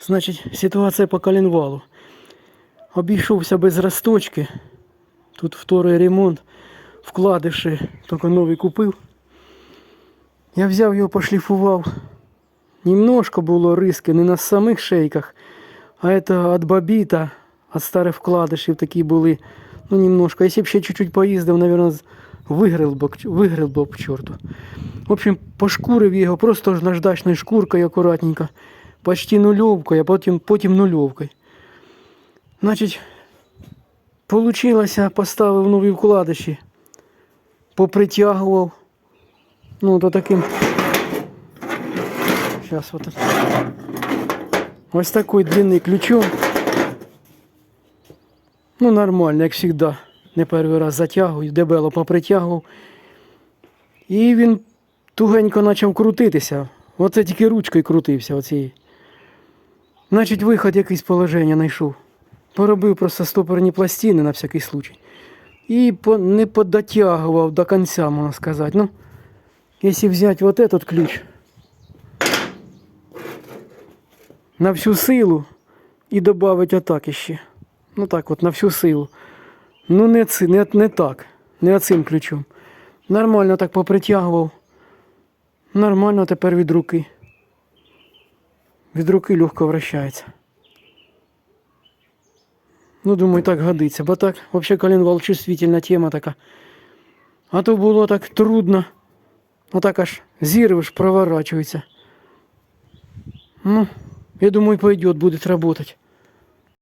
Значить, ситуація по коленвалу. Обійшовся без росточки. Тут второй ремонт. Вкладиші тільки новий купив. Я взяв його, пошліфував. Немножко було риски, не на самих шейках, а це від бабіта, від старих вкладишів такі були. Ну, немножко. Якщо б ще чуть-чуть поїздив, мабуть, вигрив би, к- вигрив би к чорту. В общем, пошкурив його просто ж наждачною шкуркою акуратненько. Почти нульовкою, а потім, потім нульовкою. Значить, получилося, поставив нові вкладиші, попритягував. Ну, то таким. Сейчас вот. Ось такой длинний ключом. Ну, нормально, як завжди. Не перший раз затягую, дебело попритягував. І він тугенько почав крутитися. Оце тільки ручкою крутився оцією. Значить, виход якийсь положення знайшов. Поробив просто стопорні пластини на всякий случай. І по, не подотягував до кінця, можна сказати. Ну, якщо взяти вот этот ключ на всю силу і додати отак іще. Ну так от, на всю силу. Ну не, ци, не, не так, не оцим ключом. Нормально так попритягував. Нормально тепер від руки. Від руки легко вращається. Ну, думаю, так годиться. Бо так, взагалі коленвал чувствительна тема така. А то було так трудно. А так аж зірвиш, проворачується. Ну, я думаю, пойдет, будет работать.